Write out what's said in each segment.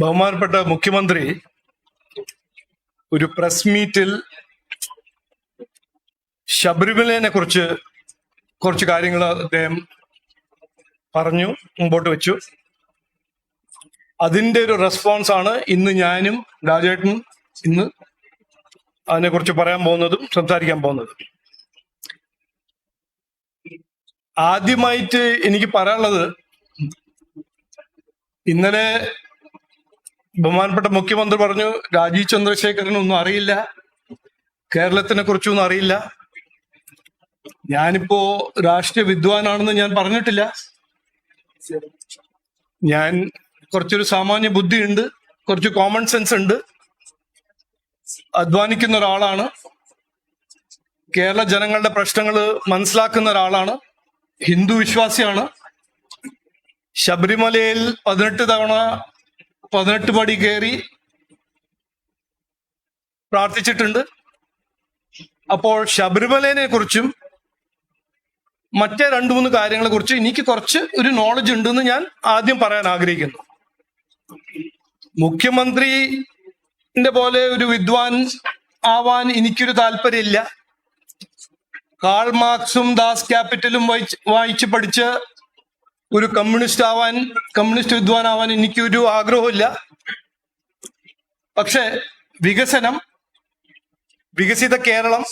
ബഹുമാനപ്പെട്ട മുഖ്യമന്ത്രി ഒരു പ്രസ് മീറ്റിൽ ശബരിമലയെ കുറിച്ച് കുറച്ച് കാര്യങ്ങൾ അദ്ദേഹം പറഞ്ഞു മുമ്പോട്ട് വെച്ചു. അതിന്റെ ഒരു റെസ്പോൺസ് ആണ് ഇന്ന് ഞാനും രാജേട്ടനും ഇന്ന് അതിനെക്കുറിച്ച് പറയാൻ പോകുന്നതും സംസാരിക്കാൻ പോകുന്നതും. ആദ്യമായിട്ട് എനിക്ക് പറയാനുള്ളത് ഇന്നലെ ബഹുമാനപ്പെട്ട മുഖ്യമന്ത്രി പറഞ്ഞു രാജീവ് ചന്ദ്രശേഖരൻ ഒന്നും അറിയില്ല കേരളത്തിനെ കുറിച്ചൊന്നും അറിയില്ല. ഞാനിപ്പോ രാഷ്ട്രീയ വിദ്വാനാണെന്ന് ഞാൻ പറഞ്ഞിട്ടില്ല. ഞാൻ കുറച്ചൊരു സാമാന്യ ബുദ്ധി ഉണ്ട് കുറച്ച് കോമൺ സെൻസ് ഉണ്ട്. അധ്വാനിക്കുന്ന ഒരാളാണ്. കേരള ജനങ്ങളുടെ പ്രശ്നങ്ങൾ മനസ്സിലാക്കുന്ന ഒരാളാണ്. ഹിന്ദു വിശ്വാസിയാണ്. ശബരിമലയിൽ പതിനെട്ട് തവണ പതിനെട്ട് പടി കയറി പ്രാർത്ഥിച്ചിട്ടുണ്ട്. അപ്പോൾ ശബരിമലയെ കുറിച്ചും മറ്റേ രണ്ടു മൂന്ന് കാര്യങ്ങളെ കുറിച്ച് എനിക്ക് കുറച്ച് ഒരു നോളജ് ഉണ്ടെന്ന് ഞാൻ ആദ്യം പറയാൻ ആഗ്രഹിക്കുന്നു. മുഖ്യമന്ത്രിന്റെ പോലെ ഒരു വിദ്വാൻ ആവാൻ എനിക്കൊരു താല്പര്യമില്ല. കാൾ മാർക്സും ദാസ് ക്യാപിറ്റലും വായിച്ച് വായിച്ച് പഠിച്ച് ഒരു കമ്മ്യൂണിസ്റ്റ് ആവാൻ കമ്മ്യൂണിസ്റ്റ് വിദ്വാൻ ആവാൻ എനിക്കൊരു ആഗ്രഹമില്ല പക്ഷെ വികസനം വികസിത കേരളം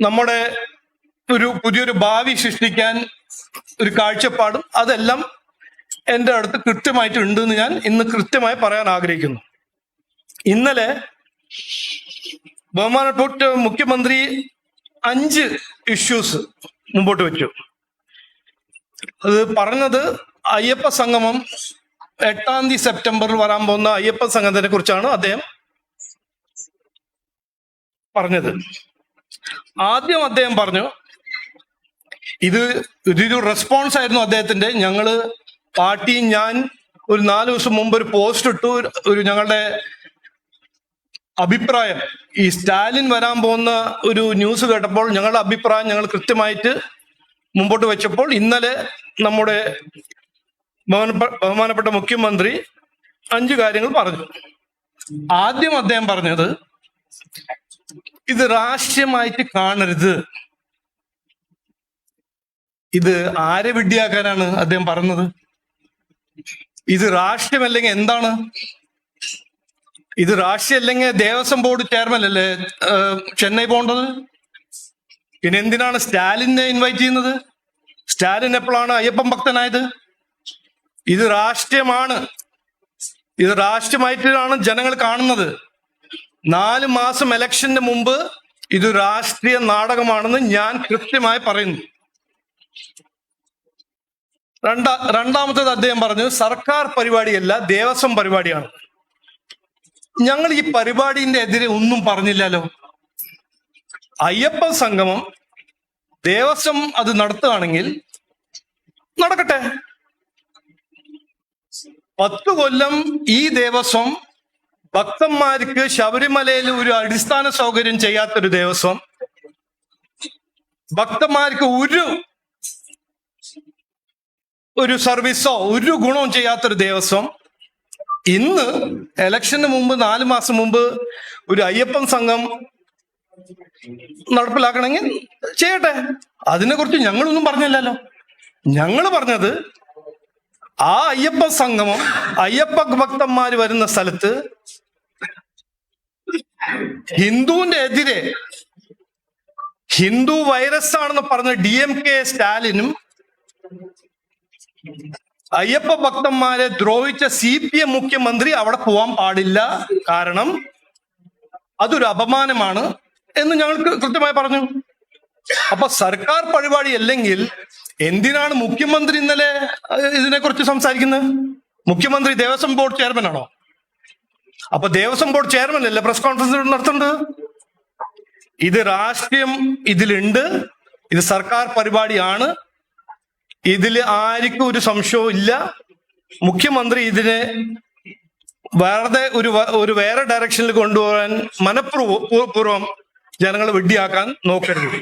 നമ്മുടെ ഒരു പുതിയൊരു ഭാവി സൃഷ്ടിക്കാൻ ഒരു കാഴ്ചപ്പാടും അതെല്ലാം എന്റെ അടുത്ത് കൃത്യമായിട്ട് ഉണ്ടെന്ന് ഞാൻ ഇന്ന് കൃത്യമായി പറയാൻ ആഗ്രഹിക്കുന്നു. ഇന്നലെ ബഹുമാനപ്പെട്ട മുഖ്യമന്ത്രി അഞ്ച് ഇഷ്യൂസ് മുമ്പോട്ട് വെച്ചു. അത് പറഞ്ഞത് അയ്യപ്പ സംഗമം എട്ടാം തീയതി സെപ്റ്റംബറിൽ വരാൻ പോകുന്ന അയ്യപ്പ സംഘത്തിനെ കുറിച്ചാണ് അദ്ദേഹം പറഞ്ഞത്. ആദ്യം അദ്ദേഹം പറഞ്ഞു ഇത് ഇതൊരു റെസ്പോൺസ് ആയിരുന്നു അദ്ദേഹത്തിന്റെ. ഞങ്ങൾ പാർട്ടി ഞാൻ ഒരു നാല് ദിവസം മുമ്പ് ഒരു പോസ്റ്റ് ഇട്ടു. ഒരു ഞങ്ങളുടെ അഭിപ്രായം. ഈ സ്റ്റാലിൻ വരാൻ പോകുന്ന ഒരു ന്യൂസ് കേട്ടപ്പോൾ ഞങ്ങളുടെ അഭിപ്രായം ഞങ്ങൾ കൃത്യമായിട്ട് മുമ്പോട്ട് വെച്ചപ്പോൾ ഇന്നലെ നമ്മുടെ ബഹുമാനപ്പെട്ട മുഖ്യമന്ത്രി അഞ്ചു കാര്യങ്ങൾ പറഞ്ഞു. ആദ്യം അദ്ദേഹം പറഞ്ഞത് ഇത് രാഷ്ട്രീയമായിട്ട് കാണരുത്. ഇത് ആരെ വിഡ്ഢിയാക്കാനാണ് അദ്ദേഹം പറഞ്ഞത്? ഇത് രാഷ്ട്രീയമല്ലെങ്കിൽ എന്താണ്? ഇത് രാഷ്ട്രീയ അല്ലെങ്കിൽ ദേവസ്വം ബോർഡ് ചെയർമാൻ അല്ലേ? ചെന്നൈ പോകേണ്ടത്? പിന്നെ എന്തിനാണ് സ്റ്റാലിനെ ഇൻവൈറ്റ് ചെയ്യുന്നത്? സ്റ്റാലിൻ എപ്പോഴാണ് അയ്യപ്പൻ ഭക്തനായത്? ഇത് രാഷ്ട്രീയമാണ്. ഇത് രാഷ്ട്രീയമായിട്ടാണ് ജനങ്ങൾ കാണുന്നത്. നാല് മാസം ഇലക്ഷന് മുമ്പ് ഇത് രാഷ്ട്രീയ നാടകമാണെന്ന് ഞാൻ കൃത്യമായി പറയുന്നു. രണ്ടാ രണ്ടാമത്തേത് അദ്ദേഹം പറഞ്ഞു സർക്കാർ പരിപാടിയല്ല ദേവസ്വം പരിപാടിയാണ്. ഞങ്ങൾ ഈ പരിപാടിന്റെ എതിരെ ഒന്നും പറഞ്ഞില്ലല്ലോ. അയ്യപ്പ സംഗമം ദേവസ്വം അത് നടത്തുകയാണെങ്കിൽ നടക്കട്ടെ. പത്ത് കൊല്ലം ഈ ദേവസ്വം ഭക്തന്മാർക്ക് ശബരിമലയിൽ ഒരു അടിസ്ഥാന സൗകര്യം ചെയ്യാത്തൊരു ദേവസ്വം. ഭക്തന്മാർക്ക് ഒരു ഒരു സർവീസോ ഒരു ഗുണവും ചെയ്യാത്തൊരു ദേവസ്വം. ഇന്ന് ഇലക്ഷന് മുമ്പ് നാല് മാസം മുമ്പ് ഒരു അയ്യപ്പൻ സംഘം നടപ്പിലാക്കണമെങ്കിൽ ചെയ്യട്ടെ. അതിനെ കുറിച്ച് ഞങ്ങളൊന്നും പറഞ്ഞില്ലല്ലോ. ഞങ്ങൾ പറഞ്ഞത് ആ അയ്യപ്പ സംഗമം അയ്യപ്പ ഭക്തന്മാർ വരുന്ന സ്ഥലത്ത് ഹിന്ദുവിന്റെ എതിരെ ഹിന്ദു വൈറസ് ആണെന്ന് പറഞ്ഞ ഡി എം കെ സ്റ്റാലിനും അയ്യപ്പ ഭക്തന്മാരെ ദ്രോഹിച്ച സി പി എം മുഖ്യമന്ത്രി അവിടെ പോവാൻ പാടില്ല. കാരണം അതൊരു അപമാനമാണ് എന്ന് ഞങ്ങൾക്ക് കൃത്യമായി പറഞ്ഞു. അപ്പൊ സർക്കാർ പരിപാടി അല്ലെങ്കിൽ എന്തിനാണ് മുഖ്യമന്ത്രി ഇന്നലെ ഇതിനെ ഇതിനെക്കുറിച്ച് സംസാരിക്കുന്നത്? മുഖ്യമന്ത്രി ദേവസ്വം ബോർഡ് ചെയർമാൻ ആണോ? അപ്പൊ ദേവസ്വം ബോർഡ് ചെയർമാൻ അല്ലേ? പ്രസ് കോൺഫറൻസ് നടത്തുന്നത് ഇത് രാഷ്ട്രീയം ഇതിലുണ്ട്. ഇത് സർക്കാർ പരിപാടിയാണ്. ഇതിൽ ആർക്കും ഒരു സംശയവും ഇല്ല. മുഖ്യമന്ത്രി ഇതിനെ വെറുതെ ഒരു ഒരു വേറെ ഡയറക്ഷനിൽ കൊണ്ടുപോകാൻ മനഃപൂർവം പൂർവം ജനങ്ങളെ വെഡ്ഡിയാക്കാൻ നോക്കരുത്.